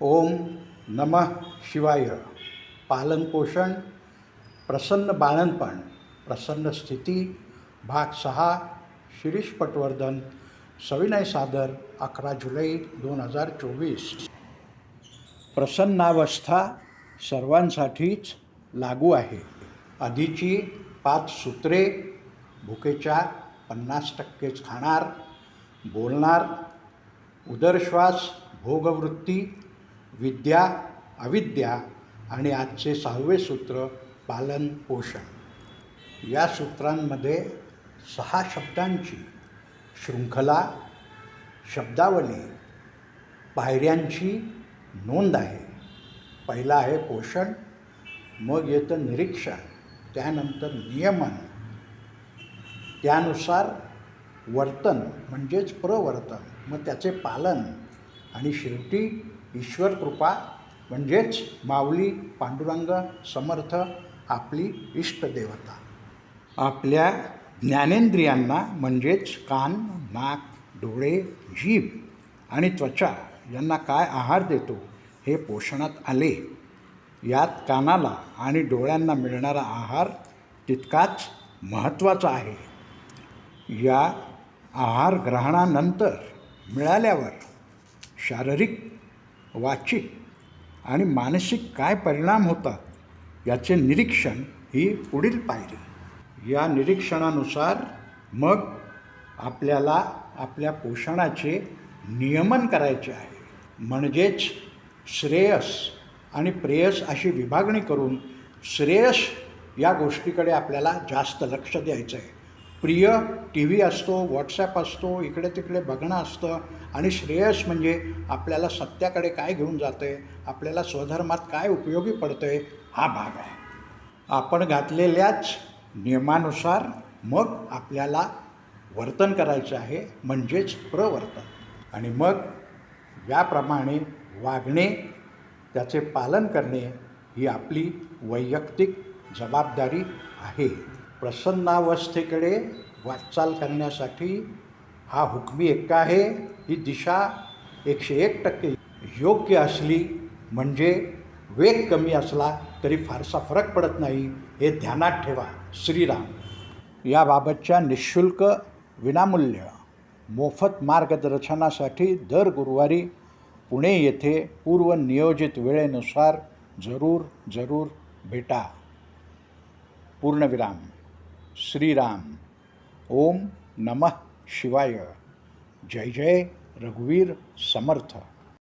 ओम नमः शिवाय. पालनपोषण प्रसन्न बाळणपण प्रसन्न स्थिती भाग सहा शिरीष पटवर्धन सविनय सादर अकरा जुलै दोन हजार चोवीस. प्रसन्नावस्था सर्वांसाठीच लागू आहे. आधीची पाच सूत्रे भुकेच्या पन्नास टक्केच खाणार बोलणार उदरश्वास भोगवृत्ती विद्या अविद्या आणि आजचे सहावे सूत्र पालन पोषण. या सूत्रांमध्ये सहा शब्दांची शृंखला शब्दावली पायऱ्यांची नोंद आहे. पहिला आहे पोषण मग येतं निरीक्षण त्यानंतर नियमन. त्यानुसार वर्तन म्हणजेच प्रवर्तन मग त्याचे पालन. आणि शेवटी ईश्वर कृपा म्हणजेच माऊली पांडुरंग समर्थ आपली इष्टदेवता आपल्या ज्ञानेंद्रियांना म्हणजेच कान नाक डोळे जीभ आणि त्वचा यांना काय आहार देतो हे पोषणात आले. यात कानाला आणि डोळ्यांना मिळणारा आहार तितकाच महत्त्वाचा आहे. या आहार ग्रहणानंतर मिळाल्यावर शारीरिक वाचिक आणि मानसिक काय परिणाम होतात याचे निरीक्षण ही पुढील पायरी. या निरीक्षणानुसार मग आपल्याला आपल्या पोषणाचे नियमन करायचे आहे. म्हणजेच श्रेयस आणि प्रेयस अशी विभागणी करून श्रेयस या गोष्टीकडे आपल्याला जास्त लक्ष द्यायचं आहे प्रिय टी व्ही असतो व्हॉट्सॲप असतो इकडे तिकडे बघणं असतं आणि श्रेयस म्हणजे आपल्याला सत्याकडे काय घेऊन जातं आहे आपल्याला स्वधर्मात काय उपयोगी पडतं आहे हा भाग आहे. आपण घातलेल्याच नियमानुसार मग आपल्याला वर्तन करायचं आहे म्हणजेच प्रवर्तन. आणि मग याप्रमाणे वागणे त्याचे पालन करणे ही आपली वैयक्तिक जबाबदारी आहे. प्रसन्नावस्थेकडे वाटचाल करण्यासाठी हा हुकमी एक्का आहे. ही दिशा एकशे एक टक्के योग्य असली म्हणजे वेग कमी असला तरी फारसा फरक पडत नाही. हे ध्यानात ठेवा. श्रीराम. याबाबतच्या निशुल्क विनामूल्य मोफत मार्गदर्शनासाठी दर गुरुवारी पुणे येथे पूर्वनियोजित वेळेनुसार जरूर जरूर भेटा. पूर्णविराम. श्रीराम। ओम नमः शिवाय। जय जय रघुवीर समर्थ।